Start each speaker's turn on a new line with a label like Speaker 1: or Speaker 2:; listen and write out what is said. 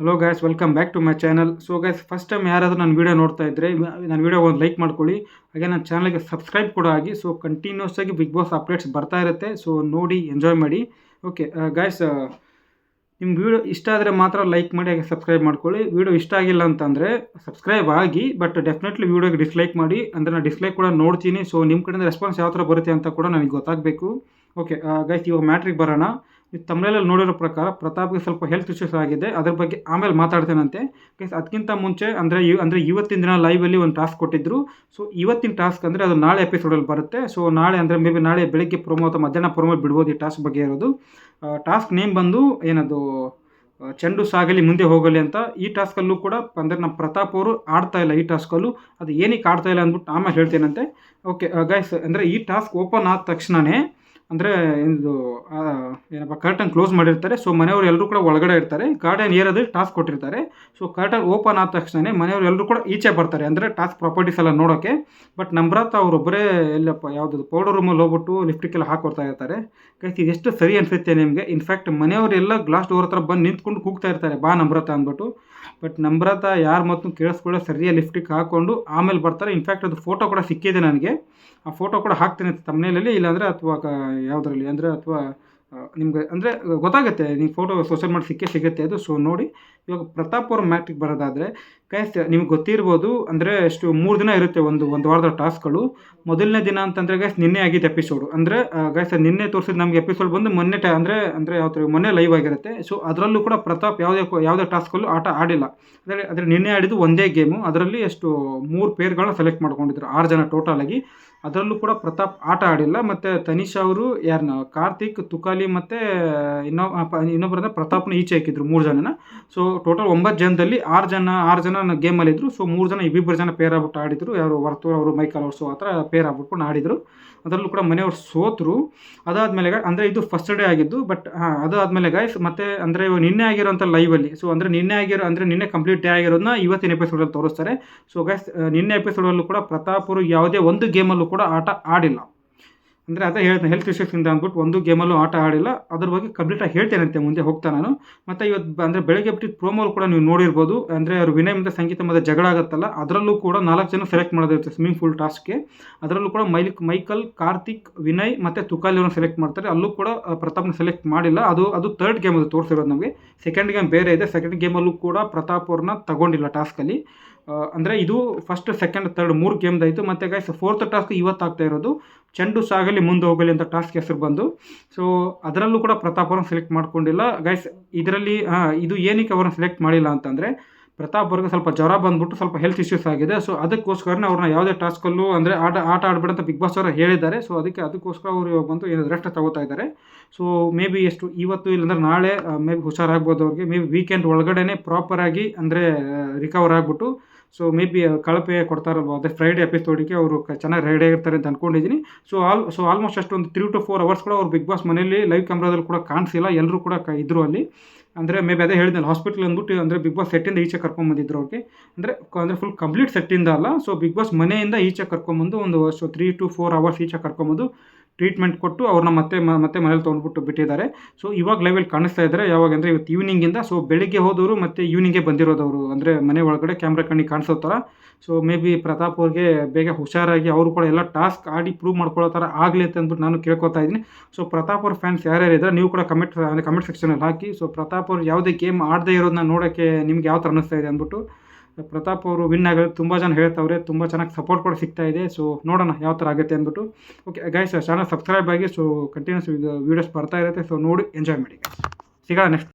Speaker 1: Hello guys welcome back to my channel so guys first time ಯಾರಾದರೂ ನನ್ನ video ನೋಡ್ತಾ ಇದ್ದರೆ ನನ್ನ ವೀಡಿಯೋ ಒಂದು ಲೈಕ್ ಮಾಡ್ಕೊಳ್ಳಿ. ಹಾಗೆ ನನ್ನ ಚಾನಲ್ಗೆ ಸಬ್ಸ್ಕ್ರೈಬ್ ಕೂಡ ಆಗಿ ಸೊ ಕಂಟಿನ್ಯೂಸ್ ಆಗಿ ಬಿಗ್ ಬಾಸ್ ಅಪ್ಡೇಟ್ಸ್ ಬರ್ತಾ ಇರುತ್ತೆ. ಸೊ ನೋಡಿ ಎಂಜಾಯ್ ಮಾಡಿ. ಓಕೆ ಗೈಸ್ ನಿಮ್ಮ ವೀಡಿಯೋ ಇಷ್ಟ ಆದರೆ ಮಾತ್ರ ಲೈಕ್ ಮಾಡಿ, ಹಾಗೆ ಸಬ್ಸ್ಕ್ರೈಬ್ ಮಾಡ್ಕೊಳ್ಳಿ. ವೀಡಿಯೋ ಇಷ್ಟ ಆಗಿಲ್ಲ ಅಂತಂದರೆ ಸಬ್ಸ್ಕ್ರೈಬ್ ಆಗಿ ಬಟ್ ಡೆಫಿನೆಟ್ಲಿ ವೀಡಿಯೋಗೆ ಡಿಸ್ಲೈಕ್ ಮಾಡಿ. ಅಂದರೆ ನಾನು ಡಿಸ್ಲೈಕ್ ಕೂಡ ನೋಡ್ತೀನಿ. ಸೊ ನಿಮ್ಮ ಕಡೆಯಿಂದ ರೆಸ್ಪಾನ್ಸ್ ಯಾವ ಥರ ಬರುತ್ತೆ ಅಂತ ಕೂಡ ನನಗೆ ಗೊತ್ತಾಗಬೇಕು. ಓಕೆ ಗೈಸ್ ಇವಾಗ ಮ್ಯಾಟ್ರಿಗೆ ಬರೋಣ. ನೀವು ತಮ್ಮನೇಲಿ ನೋಡಿರೋ ಪ್ರಕಾರ ಪ್ರತಾಪ್ಗೆ ಸ್ವಲ್ಪ ಹೆಲ್ತ್ ಇಶ್ಯೂಸ್ ಆಗಿದೆ. ಅದ್ರ ಬಗ್ಗೆ ಆಮೇಲೆ ಮಾತಾಡ್ತೇನಂತೆ. ಗೈಸ್ ಅದಕ್ಕಿಂತ ಮುಂಚೆ ಅಂದರೆ ಇವ್ ಅಂದರೆ ಇವತ್ತಿನ ದಿನ ಲೈವಲ್ಲಿ ಒಂದು ಟಾಸ್ಕ್ ಕೊಟ್ಟಿದ್ದರು ಸೊ ಇವತ್ತಿನ ಟಾಸ್ಕ್ ಅಂದರೆ ಅದು ನಾಳೆ ಎಪಿಸೋಡಲ್ಲಿ ಬರುತ್ತೆ. ಸೊ ನಾಳೆ ಅಂದರೆ ಮೇ ಬಿ ನಾಳೆ ಬೆಳಗ್ಗೆ ಪ್ರೊಮೋ ಅಥವಾ ಮಧ್ಯಾಹ್ನ ಪ್ರೊಮೋ ಬಿಡ್ಬೋದು ಈ ಟಾಸ್ಕ್ ಬಗ್ಗೆ ಇರೋದು. ಟಾಸ್ಕ್ ನೇಮ್ ಬಂದು ಏನದು ಚೆಂಡು ಸಾಗಲಿ ಮುಂದೆ ಹೋಗಲಿ ಅಂತ ಈ ಟಾಸ್ಕಲ್ಲೂ ಕೂಡ ಅಂದರೆ ನಮ್ಮ ಪ್ರತಾಪ್ ಅವರು ಆಡ್ತಾ ಇಲ್ಲ ಈ ಟಾಸ್ಕಲ್ಲೂ ಅದು ಏನಕ್ಕೆ ಆಡ್ತಾ ಇಲ್ಲ ಅಂದ್ಬಿಟ್ಟು ಆಮೇಲೆ ಹೇಳ್ತೇನಂತೆ. ಓಕೆ ಗೈಸ್ ಅಂದರೆ ಈ ಟಾಸ್ಕ್ ಓಪನ್ ಆದ ತಕ್ಷಣವೇ ಅಂದರೆ ಇದು ಏನಪ್ಪ ಕರ್ಟನ್ ಕ್ಲೋಸ್ ಮಾಡಿರ್ತಾರೆ. ಸೊ ಮನೆಯವರು ಎಲ್ಲರೂ ಕೂಡ ಒಳಗಡೆ ಇರ್ತಾರೆ. ಗಾರ್ಡನ್ ಏರೋದು ಟಾಸ್ಕ್ ಕೊಟ್ಟಿರ್ತಾರೆ. ಸೊ ಕರ್ಟನ್ ಓಪನ್ ಆದ ತಕ್ಷಣ ಮನೆಯವರು ಎಲ್ಲರೂ ಕೂಡ ಈಚೆ ಬರ್ತಾರೆ. ಅಂದರೆ ಟಾಸ್ಕ್ ಪ್ರಾಪರ್ಟೀಸ್ ಎಲ್ಲ ನೋಡೋಕ್ಕೆ ಬಟ್ ನಮ್ರತ ಅವರೊಬ್ಬರೇ ಎಲ್ಲಪ್ಪ ಯಾವುದು ಪೌಡರ್ ರೂಮಲ್ಲಿ ಹೋಗ್ಬಿಟ್ಟು ಲಿಫ್ಟಿಗೆಲ್ಲ ಹಾಕೊಡ್ತಾ ಇರ್ತಾರೆ. ಇದು ಎಷ್ಟು ಸರಿ ಅನಿಸುತ್ತೆ ನಿಮಗೆ? ಇನ್ಫ್ಯಾಕ್ಟ್ ಮನೆಯವರೆಲ್ಲ ಗ್ಲಾಸ್ ಡೋರ್ ಹತ್ರ ಬಂದು ನಿಂತ್ಕೊಂಡು ಕೂಗ್ತಾ ಇರ್ತಾರೆ. ಬಾ ನಮ್ರತ ಅಂದ್ಬಿಟ್ಟು. ಬಟ್ ನಮ್ರತ ಯಾರ ಮತ್ತು ಕೇಳಿಸ್ಕೊಳ್ಳೋ ಸರಿಯಾಗಿ ಲಿಫ್ಟಿಗೆ ಹಾಕ್ಕೊಂಡು ಆಮೇಲೆ ಬರ್ತಾರೆ. ಇನ್ಫ್ಯಾಕ್ಟ್ ಅದು ಫೋಟೋ ಕೂಡ ಸಿಕ್ಕಿದೆ ನನಗೆ. ಆ ಫೋಟೋ ಕೂಡ ಹಾಕ್ತೀನಿ ತಮ್ಮನೇಲಲ್ಲಿ ಇಲ್ಲಾಂದರೆ ಅಥವಾ ಯಾವುದರಲ್ಲಿ ಅಂದರೆ ಅಥವಾ ನಿಮಗೆ ಅಂದರೆ ಗೊತ್ತಾಗುತ್ತೆ ನೀವು ಫೋಟೋ ಸೋಷಿಯಲ್ ಮಾಡಿ ಸಿಕ್ಕೇ ಸಿಗುತ್ತೆ ಅದು. ಸೊ ನೋಡಿ, ಇವಾಗ ಪ್ರತಾಪ್ ಅವ್ರ ಮ್ಯಾಟ್ರಿಗೆ ಬರೋದಾದರೆ ಗೈಸ್ ನಿಮ್ಗೆ ಗೊತ್ತಿರ್ಬೋದು, ಅಂದರೆ ಎಷ್ಟು ಮೂರು ದಿನ ಇರುತ್ತೆ ಒಂದು ಒಂದು ವಾರದ ಟಾಸ್ಕ್ಗಳು ಮೊದಲನೇ ದಿನ ಅಂತಂದರೆ ಗೈಸ್ ನಿನ್ನೆ ಆಗಿದ್ದು ಎಪಿಸೋಡು ಅಂದರೆ ಗೈಸ್ ನಿನ್ನೆ ತೋರಿಸಿದ ನಮಗೆ ಎಪಿಸೋಡ್ ಬಂದು ಮೊನ್ನೆ ಟ, ಅಂದರೆ ಅಂದರೆ ಯಾವ ಮೊನ್ನೆ ಲೈವ್ ಆಗಿರುತ್ತೆ. ಸೊ ಅದರಲ್ಲೂ ಕೂಡ ಪ್ರತಾಪ್ ಯಾವುದೇ ಯಾವುದೇ ಟಾಸ್ಕಲ್ಲೂ ಆಟ ಆಡಿಲ್ಲ. ಅಂದರೆ ಅಂದರೆ ನಿನ್ನೆ ಆಡಿದ್ದು ಒಂದೇ ಗೇಮು ಅದರಲ್ಲಿ ಎಷ್ಟು ಮೂರು ಪೇರ್ಗಳನ್ನ ಸೆಲೆಕ್ಟ್ ಮಾಡ್ಕೊಂಡಿದ್ರು, ಆರು ಜನ ಟೋಟಲ್ ಆಗಿ. ಅದರಲ್ಲೂ ಕೂಡ ಪ್ರತಾಪ್ ಆಟ ಆಡಿಲ್ಲ, ಮತ್ತು ತನಿಷ್ ಅವರು ಯಾರನ್ನ ಕಾರ್ತಿಕ್, ತುಕಾಲಿ ಮತ್ತು ಇನ್ನೊ ಇನ್ನೊಬ್ಬರಂದ್ರೆ ಪ್ರತಾಪ್ನ ಈಚೆ ಹಾಕಿದ್ರು ಮೂರು ಜನನ. ಸೊ ಟೋಟಲ್ ಒಂಬತ್ತು ಜನದಲ್ಲಿ ಆರು ಜನ ಆರು ಜನ ಗೇಮಲ್ಲಿದ್ದರು ಸೊ ಮೂರು ಜನ ಇಬ್ಬಿಬ್ಬರು ಜನ ಪೇರ್ ಆಗ್ಬಿಟ್ಟು ಆಡಿದ್ರು. ಯಾರು ವರ್ತೂರ್ ಅವರು, ಮೈಕಲ್ ಅವರು ಸೊ ಆ ಥರ ಪೇರ್ ಆಗ್ಬಿಟ್ಟು ಆಡಿದರು. ಅದರಲ್ಲೂ ಕೂಡ ಮನೆಯವ್ರು ಸೋತರು. ಅದಾದಮೇಲೆ ಅಂದರೆ ಇದು ಫಸ್ಟ್ ಡೇ ಆಗಿದ್ದು ಬಟ್ ಹಾಂ, ಅದಾದಮೇಲೆ ಗಾಯ್ಸ್ ಮತ್ತೆ ಅಂದರೆ ಇವಾಗ ನಿನ್ನೆ ಆಗಿರೋಂಥ ಲೈವಲ್ಲಿ ಸೊ ಅಂದರೆ ನಿನ್ನೆ ಆಗಿರೋ, ಅಂದರೆ ನಿನ್ನೆ ಕಂಪ್ಲೀಟ್ ಡೇ ಆಗಿರೋದನ್ನ ಇವತ್ತಿನ ಎಪಿಸೋಡಲ್ಲಿ ತೋರಿಸ್ತಾರೆ. ಸೊ ಗಾಯ್ಸ್ ನಿನ್ನೆ ಎಪಿಸೋಡಲ್ಲೂ ಕೂಡ ಪ್ರತಾಪರು ಯಾವುದೇ ಒಂದು ಗೇಮಲ್ಲೂ ಕೂಡ ಆಟ ಆಡಿಲ್ಲ. ಅಂದರೆ ಅದೇ ಹೇಳ್ತೇನೆ ಹೆಲ್ತ್ ಇಶ್ಯೂಸಿಂದ ಅಂದ್ಬಿಟ್ಟು ಒಂದು ಗೇಮಲ್ಲೂ ಆಟ ಆಡಿಲ್ಲ. ಅದ್ರ ಬಗ್ಗೆ ಕಂಪ್ಲೀಟಾಗಿ ಹೇಳ್ತೇನಂತೆ ಮುಂದೆ ಹೋಗ್ತಾ ನಾನು. ಮತ್ತು ಇವತ್ತು ಅಂದರೆ ಬೆಳಗ್ಗೆ ಬಿಟ್ಟು ಪ್ರೋಮೋಲ್ ಕೂಡ ನೀವು ನೋಡಿರ್ಬೋದು. ಅಂದರೆ ಅವರು ವಿನಯ್ ಮತ್ತು ಸಂಗೀತ ಮತ್ತು ಜಗಳ ಆಗುತ್ತಲ್ಲ, ಅದರಲ್ಲೂ ಕೂಡ ನಾಲ್ಕು ಜನ ಸೆಲೆಕ್ಟ್ ಮಾಡೋದಿರುತ್ತೆ ಸ್ವಿಮ್ಮಿಂಗ್ ಫುಲ್ ಟಾಸ್ಕ್ಗೆ ಅದರಲ್ಲೂ ಕೂಡ ಮೈಲಿಕ್ ಮೈಕಲ್, ಕಾರ್ತಿಕ್, ವಿನಯ್ ಮತ್ತು ತುಕಾಲಿಯವ್ರನ್ನ ಸೆಲೆಕ್ಟ್ ಮಾಡ್ತಾರೆ. ಅಲ್ಲೂ ಕೂಡ ಪ್ರತಾಪ್ನ ಸೆಲೆಕ್ಟ್ ಮಾಡಿಲ್ಲ. ಅದು ಅದು ತರ್ಡ್ ಗೇಮ್ ಅದು ತೋರಿಸಿರೋದು ನಮಗೆ. ಸೆಕೆಂಡ್ ಗೇಮ್ ಬೇರೆ ಇದೆ. ಸೆಕೆಂಡ್ ಗೇಮಲ್ಲೂ ಕೂಡ ಪ್ರತಾಪ್ ಅವ್ರನ್ನ ತಗೊಂಡಿಲ್ಲ ಟಾಸ್ಕಲ್ಲಿ ಅಂದರೆ ಇದು ಫಸ್ಟ್ ಸೆಕೆಂಡ್ ತರ್ಡ್ ಮೂರು ಗೇಮ್ದಾಯಿತು ಮತ್ತು ಗೈಸ್ ಫೋರ್ತ್ ಟಾಸ್ಕ್ ಇವತ್ತು ಆಗ್ತಾ ಇರೋದು. ಚೆಂಡು ಸಾಗಲಿ ಮುಂದೆ ಹೋಗಲಿ ಅಂತ ಟಾಸ್ಕ್ ಹೆಸರು ಬಂದು. ಸೊ ಅದರಲ್ಲೂ ಕೂಡ ಪ್ರತಾಪ್ ಅವ್ರನ್ನ ಸೆಲೆಕ್ಟ್ ಮಾಡ್ಕೊಂಡಿಲ್ಲ. ಗೈಸ್ ಇದರಲ್ಲಿ ಇದು ಏನಕ್ಕೆ ಅವ್ರನ್ನ ಸೆಲೆಕ್ಟ್ ಮಾಡಿಲ್ಲ ಅಂತಂದರೆ, ಪ್ರತಾಪ್ ಅವ್ರಿಗೆ ಸ್ವಲ್ಪ ಜ್ವರ ಬಂದ್ಬಿಟ್ಟು ಸ್ವಲ್ಪ ಹೆಲ್ತ್ ಇಶ್ಯೂಸ್ ಆಗಿದೆ. ಸೊ ಅದಕ್ಕೋಸ್ಕರನೇ ಅವ್ರನ್ನ ಯಾವುದೇ ಟಾಸ್ಕಲ್ಲೂ ಅಂದರೆ ಆಟ ಆಟ ಆಡಬೇಡ ಅಂತ ಬಿಗ್ ಬಾಸ್ ಅವರು ಹೇಳಿದ್ದಾರೆ. ಸೊ ಅದಕ್ಕೆ ಅದಕ್ಕೋಸ್ಕರ ಅವರು ಇವಾಗ ಬಂದು ಏನು ರೆಸ್ಟ್ ತಗೋತಾ ಇದ್ದಾರೆ. ಸೊ ಮೇ ಬಿ ಎಷ್ಟು, ಇವತ್ತು ಇಲ್ಲಾಂದ್ರೆ ನಾಳೆ ಮೇ ಬಿ ಹುಷಾರಾಗ್ಬೋದು ಅವ್ರಿಗೆ. ಮೇ ಬಿ ವೀಕೆಂಡ್ ಒಳಗಡೆನೆ ಪ್ರಾಪರಾಗಿ ಅಂದರೆ ರಿಕವರ್ ಆಗಿಬಿಟ್ಟು ಸೊ ಮೇ ಬಿ ಕಳಪೆ ಕೊಡ್ತಾರಲ್ವ? ಅದೇ ಫ್ರೈಡೆ ಎಪಿಸೋಡಿಗೆ ಅವರು ಚೆನ್ನಾಗಿ ರೆಡಿ ಆಗಿರ್ತಾರೆ ಅಂತ ಅಂದ್ಕೊಂಡಿದ್ದೀನಿ ಸೊ ಆಲ್ ಸೊ ಆಲ್ಮೋಸ್ಟ್ ಅಷ್ಟು ಒಂದು ತ್ರೀ ಟು ಫೋರ್ ಅವರ್ಸ್ ಕೂಡ ಅವ್ರು ಬಿಗ್ ಬಾಸ್ ಮನೆಯಲ್ಲಿ ಲೈವ್ ಕ್ಯಾಮ್ರಾದಲ್ಲಿ ಕೂಡ ಕಾಣಿಸಿಲ್ಲ. ಎಲ್ಲರೂ ಕೂಡ ಇದ್ದರು ಅಲ್ಲಿ. ಅಂದರೆ ಮೇ ಬಿ ಅದೇ ಹೇಳಿದ್ನಲ್ಲ ಹಾಸ್ಪಿಟ್ಲ್ ಅಂದ್ಬಿಟ್ಟು ಅಂದರೆ ಬಿಗ್ ಬಾಸ್ ಸೆಟ್ಟಿಂದ ಈಚೆ ಕರ್ಕೊಂಬಂದಿದ್ರು ಅವ್ರಿಗೆ. ಅಂದರೆ ಅಂದರೆ ಫುಲ್ ಕಂಪ್ಲೀಟ್ ಸೆಟ್ಟಿಂದ ಅಲ್ಲ. ಸೊ ಬಿಗ್ ಬಾಸ್ ಮನೆಯಿಂದ ಈಚೆ ಕರ್ಕೊಂಬಂದು ಒಂದು so three to four hours ಈಚೆ ಕರ್ಕೊಂಬಂದು ಟ್ರೀಟ್ಮೆಂಟ್ ಕೊಟ್ಟು ಅವ್ರನ್ನ ಮತ್ತೆ ಮತ್ತೆ ಮನೇಲಿ ತೊಗೊಂಡ್ಬಿಟ್ಟು ಬಿಟ್ಟಿದ್ದಾರೆ. ಸೊ ಇವಾಗ ಲೈವಲ್ಲಿ ಕಾಣಿಸ್ತಾ ಇದ್ದಾರೆ ಯಾವಾಗ ಅಂದರೆ ಇವತ್ತು ಈವ್ನಿಂಗಿಂದ ಸೊ ಬೆಳಿಗ್ಗೆ ಹೋದವರು ಮತ್ತು ಈವ್ನಿಂಗೇ ಬಂದಿರೋದವರು. ಅಂದರೆ ಮನೆ ಒಳಗಡೆ ಕ್ಯಾಮ್ರಾ ಕಣ್ಣಿಗೆ ಕಾಣಿಸೋ ಥರ ಸೊ ಮೇ ಬಿ ಪ್ರತಾಪ್ ಅವ್ರಿಗೆ ಬೇಗ ಹುಷಾರಾಗಿ ಅವರು ಕೂಡ ಎಲ್ಲ ಟಾಸ್ಕ್ ಆಡಿ ಪ್ರೂವ್ ಮಾಡ್ಕೊಳ್ಳೋ ಥರ ಆಗಲಿ ಅಂತ ಅಂದ್ಬಿಟ್ಟು ನಾನು ಕೇಳ್ಕೊತಾ ಇದ್ದೀನಿ. ಸೊ ಪ್ರತಾಪ್ ಅವ್ರ ಫ್ಯಾನ್ಸ್ ಯಾರ್ಯಾರು ಇದ್ದಾರೆ, ನೀವು ಕೂಡ ಕಮೆಂಟ್ ಕಮೆಂಟ್ ಸೆಕ್ಷನಲ್ಲಿ ಹಾಕಿ. ಸೊ ಪ್ರತಾಪ್ ಅವ್ರು ಯಾವುದೇ ಗೇಮ್ ಆಡದೇ ಇರೋದನ್ನ ನೋಡೋಕ್ಕೆ ನಿಮ್ಗೆ ಯಾವ ಥರ ಅನ್ನಿಸ್ತಾ ಇದೆ ಅಂದ್ಬಿಟ್ಟು ಪ್ರತಾಪ್ ಅವರು ವಿನ್ ಆಗೋದು ತುಂಬ ಜನ ಹೇಳ್ತಾವ್ರೆ, ತುಂಬ ಚೆನ್ನಾಗಿ ಸಪೋರ್ಟ್ ಕೂಡ ಸಿಗ್ತಾ ಇದೆ. ಸೊ ನೋಡೋಣ ಯಾವ ಥರ ಆಗುತ್ತೆ ಅಂದ್ಬಿಟ್ಟು. ಓಕೆ ಗೈಸ್ ಚಾನಲ್ ಸಬ್ಸ್ಕ್ರೈಬ್ ಆಗಿ ಸೊ ಕಂಟಿನ್ಯೂಸ್ ವೀಡಿಯೋಸ್ ಬರ್ತಾ ಇರುತ್ತೆ. ಸೊ ನೋಡಿ ಎಂಜಾಯ್ ಮಾಡಿ ಸಿಗೋಣ ನೆಕ್ಸ್ಟ್